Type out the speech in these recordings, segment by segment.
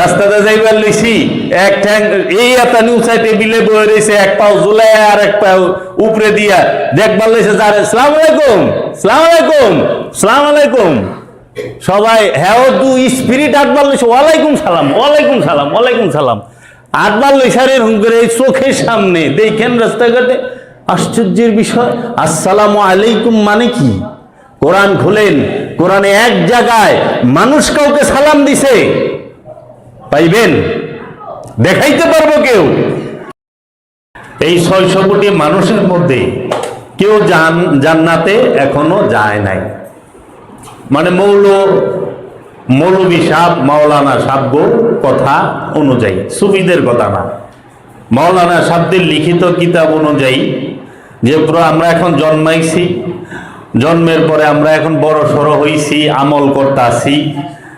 রাস্তাতে যাইবার লইছি, এক ঠ্যাং, এই একটা নিউসাইতে বিলে বয়ে রয়েছে এক পাও জুলাই আর এক পাও উপরে দিয়া। দেখবার লইছে যারে সালাম আলাইকুম সালাম আলাইকুম সালাম আলাইকুম। সবাই হ্যাঁ দু স্পিরিট আটবার লইছে, ওয়ালাইকুম সালাম ওয়ালাইকুম সালাম ওয়ালাইকুম সালাম। আটবার লইছে রে হুম করে এই চোখের সামনে দেখেন রাস্তাঘাটে। আশ্চর্যের বিষয়, আসসালামু আলাইকুম মানে কি? কোরআন খুলেন, কোরআনে এক জায়গায় মানুষ কাউকে সালাম দিছে পাইবেন? দেখাইতে পারব কেউ? এই ছয়শো কোটি মানুষের মধ্যে কেউ জান, জান্নাতে এখনও যায় নাই। মানে মৌল, মৌলবী সাপ, মাওলানা সাব্য কথা অনুযায়ী, সুফিদের কথা না। মাওলানা সাবদের লিখিত কিতাব অনুযায়ী, যে আমরা এখন জন্মাইছি, জন্মের পরে আমরা এখন বড় সড়ো হইছি, আমল করতাছি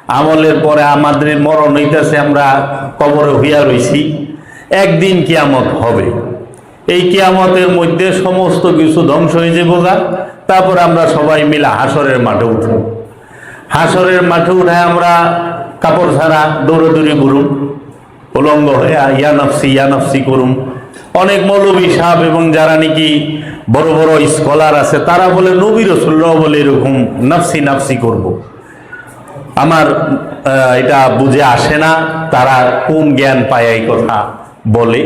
আমলের পরে আমাদের মরণ হইতাছে, আমরা কবরে হইয়া রইছি। একদিন কিয়ামত হবে। এই কিয়ামতের মধ্যে সমস্ত কিছু ধ্বংস হয়ে যাব গা। তারপর আমরা সবাই মিলে হাসরের মাঠে উঠব। হাসরের মাঠে উঠে আমরা কাপড় ছাড়া দৌড়াদৌড়ি ঘুরুম। উলঙ্গ হয়ে ইয়া নফসি, ইয়া করুম। অনেক মৌলবী সাহেব এবং যারা নাকি বড় বড় স্কলার আছে, তারা বলে, নবী রসুল্লাহ বলে এরকম নফসি নফসি করব। আমার এটা বুঝে আসে না, তারা কোন জ্ঞান পায় এই কথা বলে।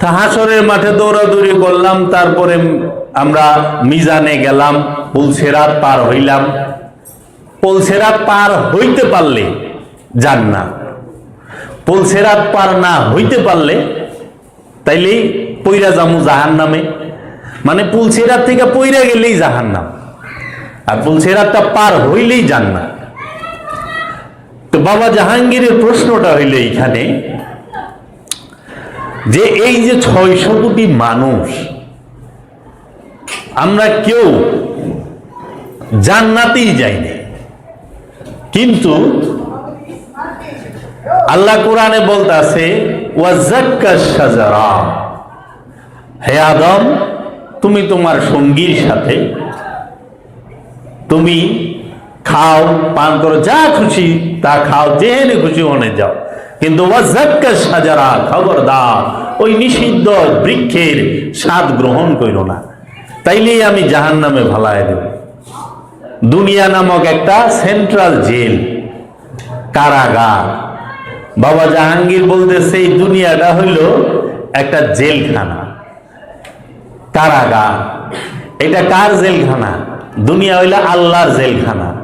তা হাসরের মাঠে দৌড়াদৌড়ি করলাম, তারপরে আমরা মিজানে গেলাম পুলসেরাত পার হইলাম। পুলসেরাত পার হইতে পারলে জান্নাত পুলসেরাত পার না হইতে পারলে তাইলে পৈরা যামু জাহান নামে মানে পুলসেরাত থেকে পৈরা গেলেই জাহান নাম আর বলছে পুলসেরাতটা পার হইলেই জান্নাত। তো বাবা জাহাঙ্গীরের প্রশ্নটা হইল এইখানে যে এই যে ছয়শো কোটি মানুষ, আমরা কেউ জান্নাতেই যাইনি কিন্তু আল্লাহ কোরআনে ওয়াজাক্কা সাজারা হে আদম, তুমি তোমার সঙ্গীর সাথে তুমি খাও, পান করো, যা খুশি, তা খাও, যেখানে খুশি ওখানে যাও। কিন্তু সাজারা খবরদার ওই নিষিদ্ধ বৃক্ষের স্বাদ গ্রহণ করিল না। তাইলেই আমি জাহান নামে ভালায় দেব। দুনিয়া নামক একটা সেন্ট্রাল জেল, কারাগার। বাবা জাহাঙ্গীর বলতেছে, এই দুনিয়াটা হইল একটা জেলখানা, কারাগার। এটা কার জেলখানা? দুনিয়া হইলে আল্লাহর জেলখানা।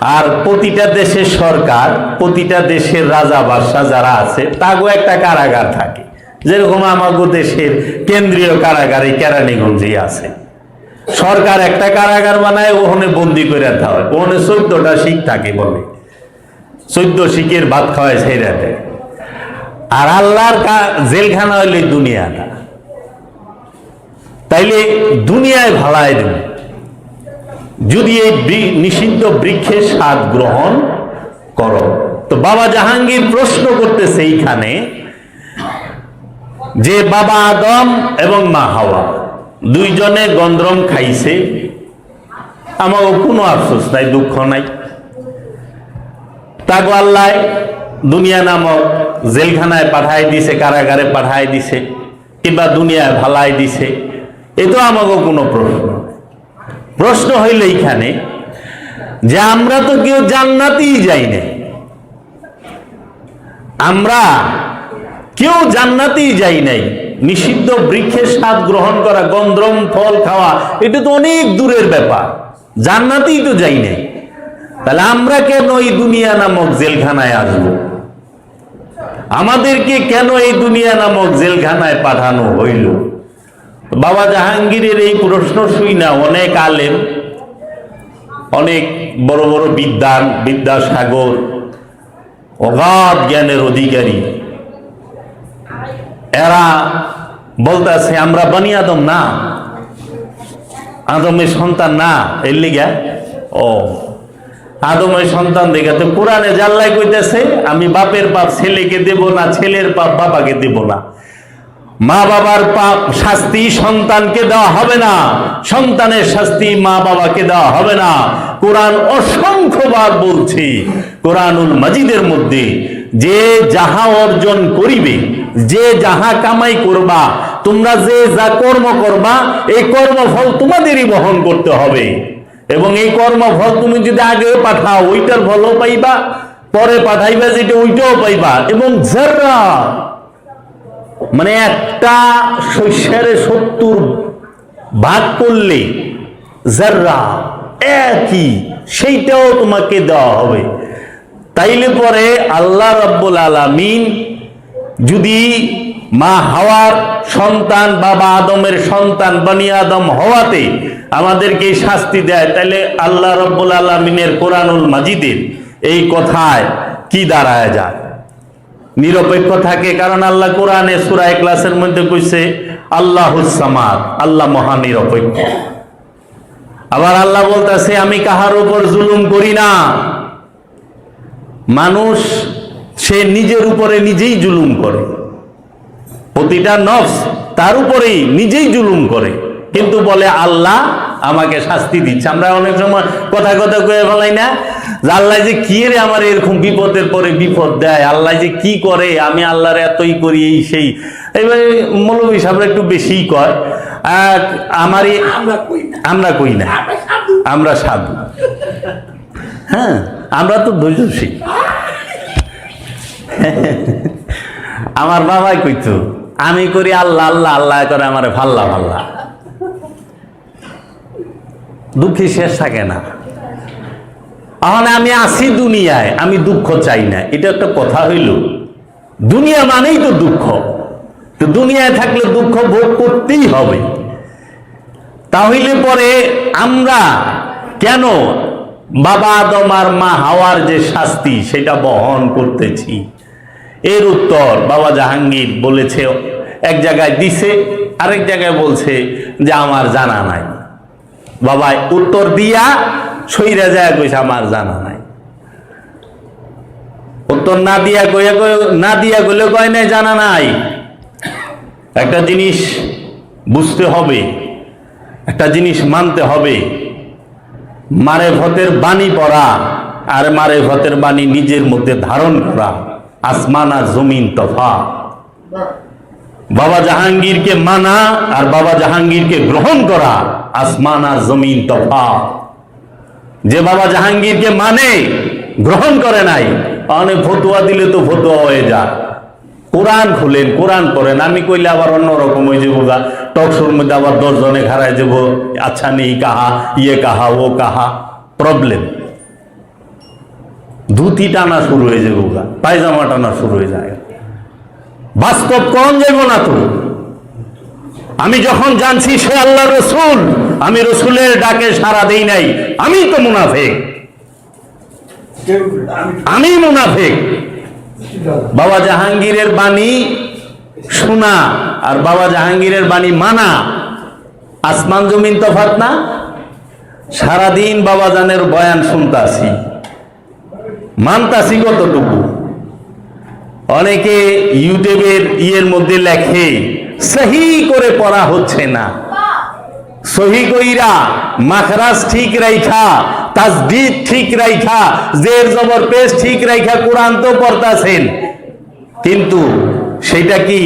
আর প্রতিটা দেশের সরকার, প্রতিটা দেশের রাজা বাদশাহ যারা আছে, তাগো একটা কারাগার থাকে। যেরকম আমাগো দেশের কেন্দ্রীয় কারাগার কেরানীগঞ্জে আছে। সরকার একটা কারাগার বানায়, ওখানে বন্দি করে দেওয়া হয়। ওখানে চোদ্দটা শিখ থাকে বলে। চোদ্দ শিখের ভাত খাওয়ায় ছেড়ে দেয়। আর আল্লাহর জেলখানা হইলে দুনিয়াটা। তাইলে দুনিয়ায় ভালায় দেব। যদি এই নিষিদ্ধ বৃক্ষের স্বাদ গ্রহণ করো, তো বাবা জাহাঙ্গীর প্রশ্ন করতেছে এইখানে যে বাবা আদম এবং মা হাওয়া, দুইজনে গন্দ্রম খাইছে। আমাকে কোনো আফসোস নাই, দুঃখ নাই। তাগো আল্লাহ দুনিয়া নামক জেলখানায় পাঠাই দিছে, কারাগারে পাঠাই দিছে, কিংবা দুনিয়ায় ভালাই দিছে। এ তো আমাকে কোনো প্রশ্ন প্রশ্ন হইল এইখানে যে আমরা তো কেউ জান্নাতেই যাই না আমরা কেউ জান্নাতেই যাই নাই। নিষিদ্ধ বৃক্ষের স্বাদ গ্রহণ করা গন্দ্রম ফল খাওয়া, এটা তো অনেক দূরের ব্যাপার। জান্নাতেই তো যাই নাই। তাহলে আমরা কেন এই দুনিয়া নামক জেলখানায় আসব? আমাদেরকে কেন এই দুনিয়া নামক জেলখানায় পাঠানো হইল? বাবা জাহাঙ্গীরের এই প্রশ্ন শুই না, অনেক আলেম, অনেক বড় বড় বিদ্যান বিদ্যাসাগর, অগাধ জ্ঞানের অধিকারী। এরা বলতেছে, আমরা বানি আদম না, আদমের সন্তান না। এর লিগা, ও, আদমের সন্তান দেখে তো কোরআনে জাল্লাই কইতেছে, আমি বাপের পাপ ছেলেকে দেব না, ছেলের পাপ বাবাকে দেব না। মা বাবার পাপ শাস্তি সন্তানকে দেওয়া হবে না। সন্তানের শাস্তি মা বাবাকে দেওয়া হবে না। কোরআন অসংখ্যবার বলছে, কোরআনুল মাজিদের মধ্যে যে যাহা অর্জন করিবে, যে যাহা কামাই করবা, তোমরা যে যা কর্ম করবা, এই কর্মফল তোমাদেরই বহন করতে হবে। এবং এই কর্মফল তুমি যদি আগে পাঠাও, ওইটার ফলও পাইবা, পরে পাঠাইবা যেটা, ওইটাও পাইবা। এবং যারা মানে একটা শস্যের সত্তর ভাগ করলে যারা একই, সেইটাও তোমাকে দেওয়া হবে। তাইলে পরে আল্লাহ রব্বুল আলামিন যদি মা হাওয়ার সন্তান, বাবা আদমের সন্তান, বানি আদম হওয়াতে আমাদেরকে শাস্তি দেয় তাহলে আল্লাহ রব্বুল আলমিনের কোরআনুল মাজিদের এই কথায় কি দাঁড়ায় যায়? নিরপেক্ষ থাকে, কারণ আল্লাহ কোরআনে সুরা ক্লাসের মধ্যে কইছে আল্লাহ সামাদ আল্লাহ মহা নিরপেক্ষ। আবার আল্লাহ বলতেছে, আমি কাহার উপর জুলুম করি না। মানুষ, সে নিজের উপরে নিজেই জুলুম করে। প্রতিটা নফস তার উপরেই নিজেই জুলুম করে। কিন্তু বলে, আল্লাহ আমাকে শাস্তি দিচ্ছে। আমরা অনেক সময় কথা কথা কয়ে ফেলাই না। আল্লাহ যে কি রে আমার এরকম বিপদের পরে বিপদ দেয়? আল্লাহ যে কি করে? আমি আল্লাহর এতই করি এই সেই। এবারে মৌলবী সাহেব একটু বেশিই কয় আর আমরা আমরা কই না? আমরা সাধু। আমরা সাধু। হ্যাঁ আমরা তো ধৈর্যশীল। আমার বাবাই কইতো আমি করি আল্লাহ আল্লাহ আল্লাহ করে আমার ভাল্লা ভাল্লা দুঃখী শেষ থাকে না। এখন আমি আছি দুনিয়ায়, আমি দুঃখ চাই না। এটা একটা কথা হইল। দুনিয়া মানেই তো দুঃখ। তো দুনিয়ায় থাকলে দুঃখ ভোগ করতেই হবে। তাহলে পরে আমরা কেন বাবা আদম আর মা হাওয়ার যে শাস্তি, সেটা বহন করতেছি? এর উত্তর বাবা জাহাঙ্গীর বলেছে, এক জায়গায় দিছে, আরেক জায়গায় বলছে যে আমার জানা নাই। বাবা উত্তর দিয়া সইরা যায় কইছে, আমার জানা নাই। উত্তর না দিয়া কইয়া কই না দিয়া কইলে কয় নাই, জানা নাই। একটা জিনিস বুঝতে হবে, একটা জিনিস মানতে হবে। মারে ভতের বাণী পড়া আর মারে ভতের বাণী নিজের মধ্যে ধারণ করা, আসমান আর জমিন তফা। বাবা জাহাঙ্গীরকে মানা আর বাবা জাহাঙ্গীরকে গ্রহণ করা, আসমান আর জমিন তফা। যে বাবা জাহাঙ্গীরকে মানে গ্রহণ করে নাই অনেক ফতুয়া দিলে তো ফতুয়া হয়ে যায় কোরআন খুলেন, কোরআন পড়েন, আমি কইলে আবার অন্যরকম হয়ে যাব গা। টকশোর মধ্যে আবার দশজনে খারায় যাব আচ্ছা নেই কাহা ইয়ে কাহা, ও কাহা প্রবলেম ধুতি টানা শুরু হয়ে যাব গা, পায়জামা টানা শুরু হয়ে যায়। বাস্তব কম যাইব না তো। আমি যখন জানছি সে আল্লাহ রসুল, আমি রসুলের ডাকে সারা দেই নাই, আমি তো মুনাফেক। আমি মুনাফেক। বাবা জাহাঙ্গীরের বাণী শোনা আর বাবা জাহাঙ্গীরের বাণী মানা। আসমান জমিন তফাত না? সারাদিন বাবা জানের বয়ান শুনতাছি। মানতাছি কতটুকু? অনেকে ইউটিউবের ইয়ের মধ্যে লেখে সহি করে পড়া হচ্ছে না। সহি কইরা মাখরাজ ঠিক রাইখা তাসদিদ ঠিক রাইখা, জের জবর পেশ ঠিক রাইখা কোরআন তো পড়তাছেন। কিন্তু সেটা কি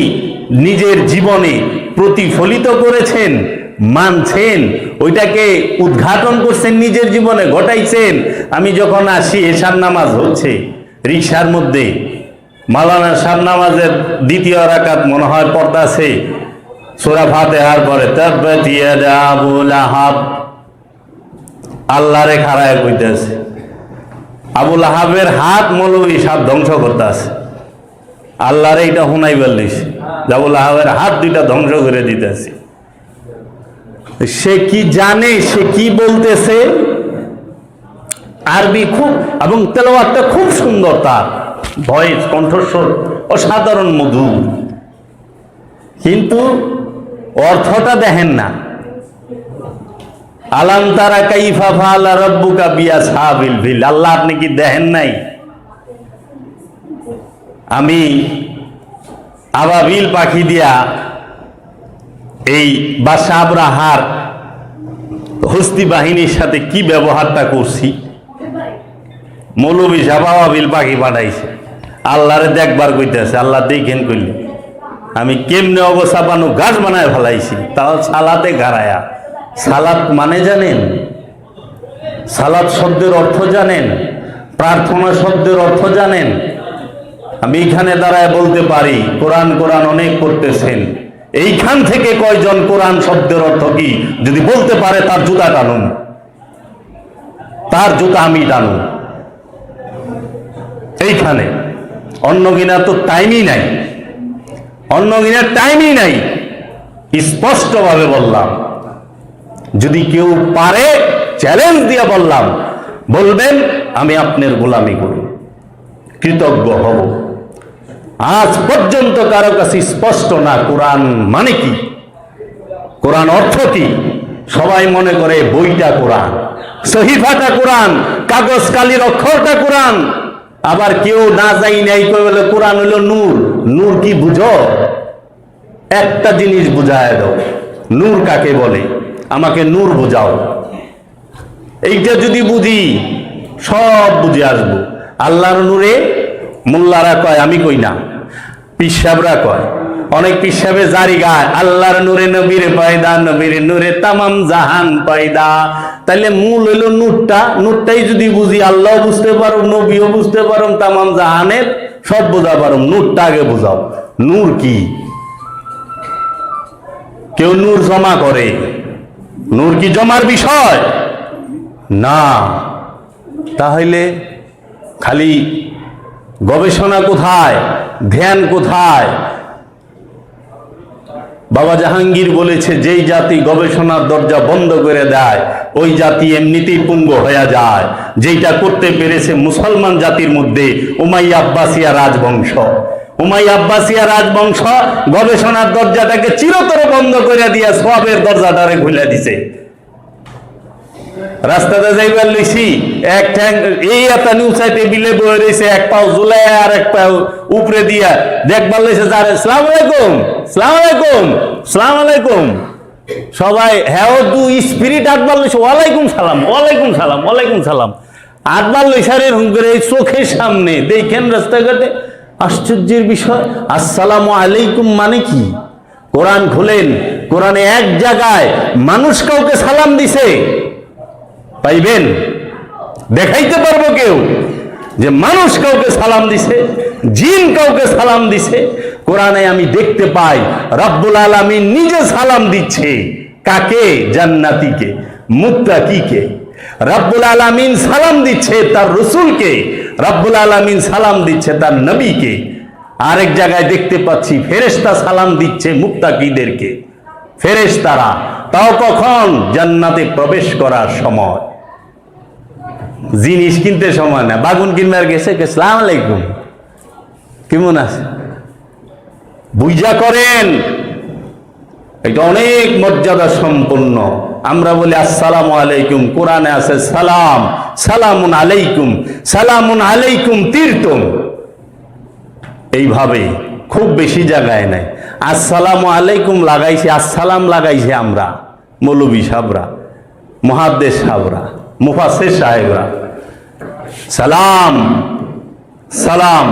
নিজের জীবনে প্রতিফলিত করেছেন, মানছেন, ওইটাকে উদ্ঘাটন করছেন, নিজের জীবনে ঘটাইছেন? আমি যখন আসি, এশার নামাজ হচ্ছে, রিক্সার মধ্যে মালানা শাহ নামাজের দ্বিতীয় রাকাত মনে হয় পর্দা আছে। সুরা ফাতেহার পরে আল্লাহরে খাড়ায় কইতেছে আবু লাহাবের হাত মৌলবী সাপ ধ্বংস করতেছে আল্লাহরে এটা হুনাই বললিস আবু লাহাবের হাত দুইটা ধ্বংস করে দিতেছে সে কি জানে, সে কি বলতেছে? আরবি খুব, এবং তেলোয়ারটা খুব সুন্দর তার। ভয়েস, কণ্ঠস্বর, অসাধারণ মধু। কিন্তু অর্থটা দেখেন না। আলাম তারা কাইফা ফালা রব্বুকা বিয়া সাহাবিল ভিল। আল্লাহ আপনি কি দেখেন নাই? আমি আবাবিল পাখি দিয়া এই বাসাবরাহার হস্তি বাহিনীর সাথে কি ব্যবহারটা করছি? মৌলবী সাবাবিল পাখি পাঠাইছে। আল্লাহরে দেখবার কইতেছে, আল্লাহ দেখেন কইলে, আমি কেমনে অবস্থা বানু গাছ বানায় ফেলাইছি, তাও সালাতে গাড়ায়া সালাত মানে জানেন? সালাত শব্দের অর্থ জানেন? প্রার্থনা শব্দের অর্থ জানেন? আমি এখানে দাঁড়ায় বলতে পারি, কোরআন কোরআন অনেক করতেছেন এইখান থেকে কয়জন কোরআন শব্দের অর্থ কি? যদি বলতে পারে, তার জুতা টানুন। তার জুতা আমি টানুন। এইখানে। অন্য কিনা তো টাইমই নাই। অন্য কিনা টাইমই নাই। স্পষ্টভাবে বললাম। যদি কেউ পারে চ্যালেঞ্জ দিয়ে বললাম, বলবেন, আমি আপনার গোলামি করি। কৃতজ্ঞ হব। আজ পর্যন্ত কারও কাছে স্পষ্ট না, কোরআন মানে কি? কোরআন অর্থ কি? সবাই মনে করে বইটা কোরআন, সহিফাটা কোরআন কাগজ কালির অক্ষরটা কোরআন। আবার কেউ না যাই নাই বলে কোরআন হলো নূর। নূর কি বুঝো? একটা জিনিস বুঝায় দাও। নূর কাকে বলে? আমাকে নূর বুঝাও। এইটা যদি বুঝি, সব বুঝে আসব। আল্লাহর নূরে মোল্লারা কয়, আমি কই না? পিসাবরা কয় অনেক পিসাবে জারি গায় আল্লাহর নূরে নবীর পয়দা, নবীর নূরে তামাম জাহান পয়দা। তাইলে মূল হইল নূরটা, নূরটাই যদি বুঝি আল্লাহ বুঝতে পারো নবীও বুঝতে পারো তামাম জাহানের সব বোঝা পারো নূরটা আগে বুঝাও। নূর কি? কেউ নূর জমা করে। নূর কি জমার বিষয়? না। তাহলে খালি গবেষণা কোথায়? ধ্যান কোথায়? বাবা জাহাঙ্গীর বলেছে, যেই জাতি গবেষণার দরজা বন্ধ করে দেয়, ওই জাতি এমনিতেই পুঙ্গ হয়ে যায়। যেইটা করতে পেরেছে মুসলমান জাতির মধ্যে উমাই আব্বাসিয়া রাজবংশ। উমাই আব্বাসিয়া রাজবংশ গবেষণার দরজাটাকে চিরতরে বন্ধ করে দিয়ে সবের দরজাটারে খুলে দিছে। রাস্তাতে যাইবার লইছি, এক ঠ্যাং, এই একটা নিউসাইতে বিলে বয়ে রয়েছে এক পাও জুলাই আর এক পাও উপরে দিয়া। দেখবার লইছে যারে, সালাম আলাইকুম সালাম আলাইকুম সালাম আলাইকুম। সবাই হ্যাঁ দু স্পিরিট আটবার লইছে, ওয়ালাইকুম সালাম ওয়ালাইকুম সালাম ওয়ালাইকুম সালাম। আটবার লইছে রে হুম করে এই চোখের সামনে, দেখেন রাস্তাঘাটে। আশ্চর্যের বিষয়, আসসালামু আলাইকুম মানে কি? কোরআন খুলেন, কোরআনে এক জায়গায় মানুষ কাউকে সালাম দিছে। পাইবেন? দেখাইতে পারব কেউ যে মানুষ কাউকে সালাম দিছে, জিন কাউকে সালাম দিছে, কোরআনে আমি দেখতে পাই, রব্বুল আলামিন নিজে সালাম দিচ্ছে। কাকে? জান্নাতিকে, মুত্তাকিকে। রব্বুল আলামিন সালাম দিচ্ছে তার রসুলকে, রব্বুল আলামিন সালাম দিচ্ছে তার নবীকে। আরেক জায়গায় দেখতে পাচ্ছি, ফেরেশতা সালাম দিচ্ছে মুত্তাকিদেরকে। ফেরেশতারা তাও কখন জান্নাতে প্রবেশ করার সময়? জিনিস কিনতে সময় না, বাগুন কিনবার গেছে সালাম আলাইকুম। কেমন আছে? বুঝা করেন। এটা অনেক মর্যাদা সম্পন্ন। আমরা বলি, আসসালামু আলাইকুম, কোরআনে আছে সালাম, সালামুন আলাইকুম সালামুন আলাইকুম তীর্থম। এইভাবে খুব বেশি জায়গায় নাই। আসসালামু আলাইকুম লাগাইছে, আসসালাম লাগাইছে আমরা, মৌলবী সাহরা মহাদ্দেশ সাহরা মুফাসের সাহেবরা। সালাম সালাম।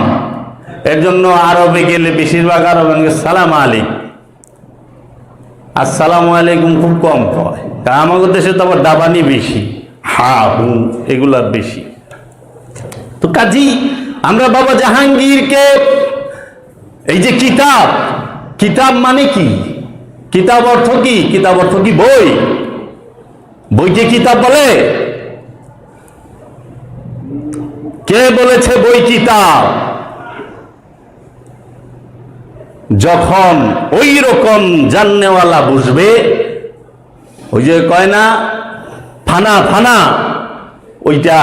এর জন্য আরবে গেলে বেশিরভাগ আরব সালাম আলাইকুম। আসসালামু আলাইকুম খুব কম কয় আমাদের দেশে তো আবার দাবানি বেশি, হা, হু, এগুলা বেশি। তো কাজী, আমরা বাবা জাহাঙ্গীরকে, এই যে কিতাব কিতাব মানে কি? কিতাব অর্থ কি? কিতাব অর্থ কি বই? বইকে কিতাব বলে? কে বলেছে বই কিতাব? যখন ওই রকম জাননেওয়ালা বুঝবে, ওই যে কয় না, ফানা ফানা, ওইটা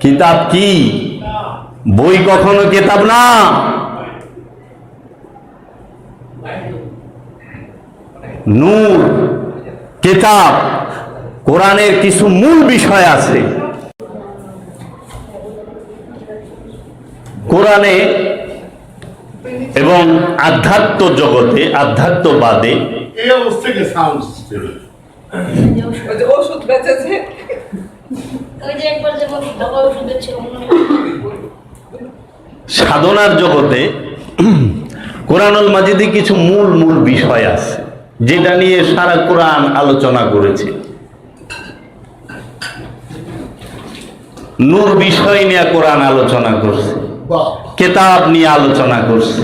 কিতাব কি? বই কখনো কিতাব না। নূর কেতাব কোরআনের কিছু মূল বিষয় আছে। কোরআনে এবং আধ্যাত্ম জগতে আধ্যাত্মবাদে সাধনার জগতে কোরআনুল মাজিদে কিছু মূল মূল বিষয় আছে। যেটা নিয়ে সারা কোরআন আলোচনা করেছে। নূর বিষয় নিয়ে কোরআন আলোচনা করছে। কেতাব নিয়ে আলোচনা করছে।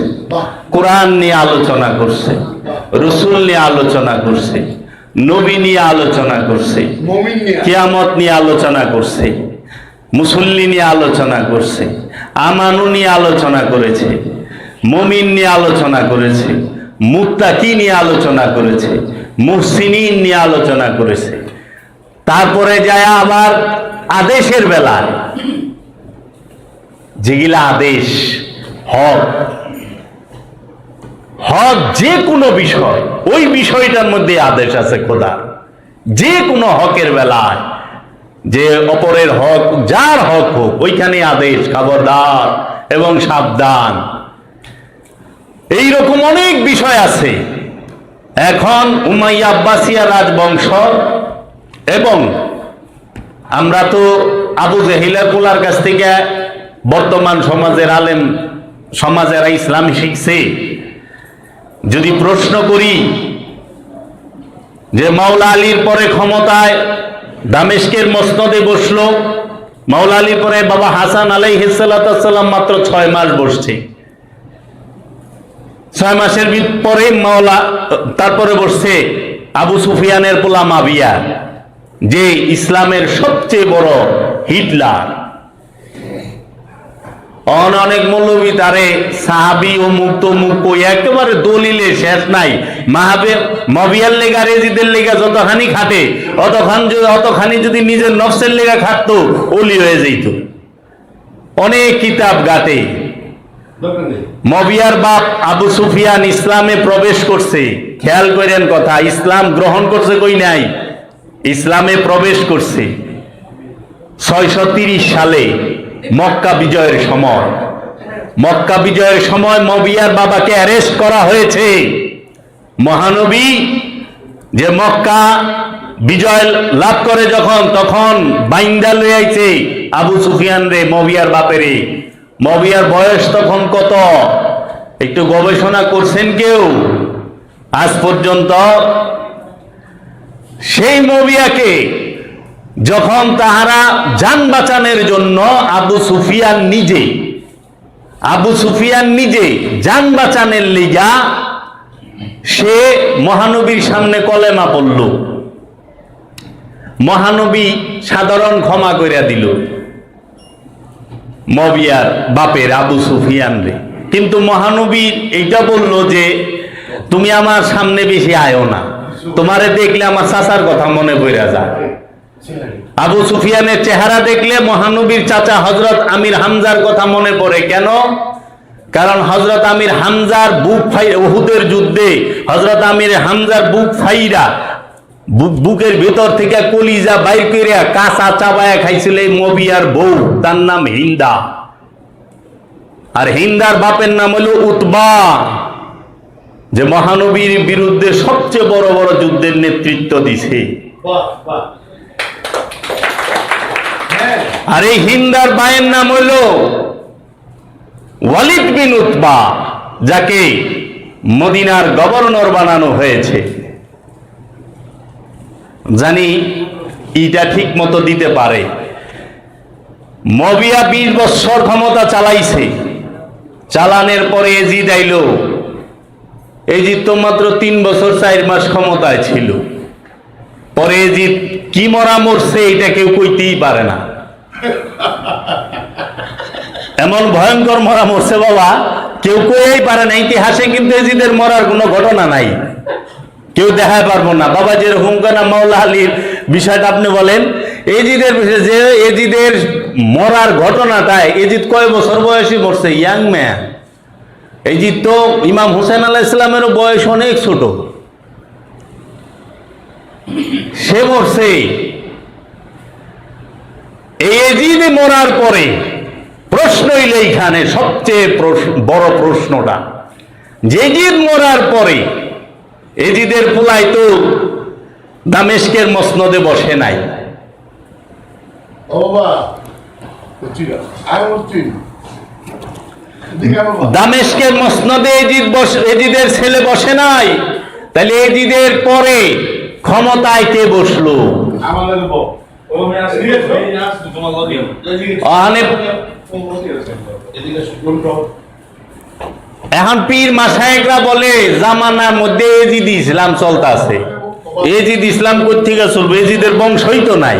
কোরআন নিয়ে আলোচনা করছে। রসুল নিয়ে আলোচনা করছে। নবী নিয়ে আলোচনা করছে। কিয়ামত নিয়ে আলোচনা করছে। মুসল্লি নিয়ে আলোচনা করছে। আমানু নিয়ে আলোচনা করেছে। মমিন নিয়ে আলোচনা করেছে। মুত্তাকি নিয়ে আলোচনা করেছে, মুহসিনিন নিয়ে আলোচনা করেছে। তারপরে যায় আবার আদেশের বেলায়। যেগুলা আদেশ, হক হক যে কোনো বিষয়, ওই বিষয়টার মধ্যে আদেশ আছে খোদার যে কোনো হকের বেলায়, যে অপরের হক, যার হক হোক, ওইখানে আদেশ, খবরদার এবং সাবধান। এইরকম অনেক বিষয় আছে। এখন উমাইয়া আব্বাসিয়া রাজবংশ এবং আমরা তো আবু জেহিলা কুলার কাছ থেকে বর্তমান সমাজের আলেম, সমাজেরা ইসলাম শিখছে। যদি প্রশ্ন করি যে মাওলা আলীর পরে ক্ষমতায় দামেশকের মসনদে বসল, মাওলা আলীর পরে বাবা হাসান আলাই হিসালাম মাত্র ছয় মাস বসছে। ছয় মাসের পরে মাওলা, তারপরে বসছে আবু সুফিয়ানের পোলা মাবিয়া যে ইসলামের সবচেয়ে বড় হিটলার। অন অনেক মৌলবী তারে সাহাবি ও মুক্ত মুখ কই, একেবারে দলিলে শেষ নাই। মাহাবে মবিয়ার লেগা, রেজিদের লেগা যতখানি খাটে, অতখান অতখানি যদি নিজের নফসের লেগা খাটতো, অলি হয়ে যেত অনেক কিতাব গাতে মবিয়ার বাপ আবু সুফিয়ান ইসলামে প্রবেশ করছে। খেয়াল করেন কথা, ইসলাম গ্রহণ করছে কই নাই? ইসলামে প্রবেশ করছে। ছয়শো সালে মক্কা বিজয়ের সময়। মক্কা বিজয়ের সময় মবিয়ার বাবাকে অ্যারেস্ট করা হয়েছে। মহানবী যে মক্কা বিজয় লাভ করে যখন, তখন বাইন্দা লয়ে আইছে আবু সুফিয়ান রে, মবিয়ার বাপেরে। মবিয়ার বয়স তখন কত? একটু গবেষণা করছেন কেউ? আজ পর্যন্ত সেই মবিয়াকে যখন তাহারা যান বাঁচানোর জন্য আবু সুফিয়ান নিজে, আবু সুফিয়ান নিজে যান বাঁচানের লিগা, সে মহানবীর সামনে কলেমা পড়ল। মহানবী সাধারণ ক্ষমা কইরা দিল। মবিয়ার বাপের আবু সুফিয়ান রে। কিন্তু মহানবী এইটা বলল যে, তুমি আমার সামনে বেশি আয়ো না। তোমারে দেখলে আমার চাচার কথা মনে পড়া যায়। আবু সুফিয়ানের চেহারা দেখলে মহানবীর চাচা হজরত আমির হামজার কথা মনে পড়ে। কেন? কারণ হজরত আমির হামজার বুক ফাই উহুদের যুদ্ধে হজরত আমির হামজার বুক ফাইরা বুকের ভেতর থেকে কলিজা বাইর করিয়া কাঁচা চাবায়া খাইছিল এই মবিয়ার বউ। তার নাম হিন্দা। আর হিন্দার বাপের নাম হলো উতবা। যে মহানবীর বিরুদ্ধে সবচেয়ে বড় বড় যুদ্ধের নেতৃত্ব দিছে। আর এই হিন্দার বায়ের নাম হইল ওয়ালিদ বিন উতবা, যাকে মদিনার গভর্নর বানানো হয়েছে। জানি ইটা ঠিক মতো দিতে পারে। মবিয়া বিশ বছর ক্ষমতা চালাইছে। চালানের পরে এজিদ আইল। এজিদ তো মাত্র তিন বছর চার মাস ক্ষমতায় ছিল। পরে এজিদ কি মরা মরছে এটা কেউ কইতেই পারে না। এমন ভয়ঙ্কর মরা মরছে বাবা, কেউ কইই পারে না। ইতিহাসে কিন্তু এজিদের মরার কোনো ঘটনা নাই। কেউ দেখায় পারব না। বাবা যেরকম কেনা মাওলা আলীর বিষয়টা আপনি বলেন, এজিদের যে এজিদের মরার ঘটনাটায় এজিদ কয় বছর বয়সী মরছে? Young man. এজিদ তো ইমাম হুসেন আলাহ ইসলামেরও বয়স অনেক ছোট। সে মরছে। এই এজিদে মরার পরে প্রশ্ন হইলে এইখানে সবচেয়ে বড় প্রশ্নটা। যে এজিদ মরার পরে এজিদের পোলাই তো দামেশকের মসনদে বসে নাই। দামেস্কের মসনদে এজিদ এজিদের ছেলে বসে নাই। তাহলে এজিদের পরে ক্ষমতায় কে বসল? আমার এখন পীর মাসায়করা বলে, জামানার মধ্যে এজিদ ইসলাম চলতেছে। এজিদ ইসলাম কোথেকে চলবে? এজিদের বংশই তো নাই।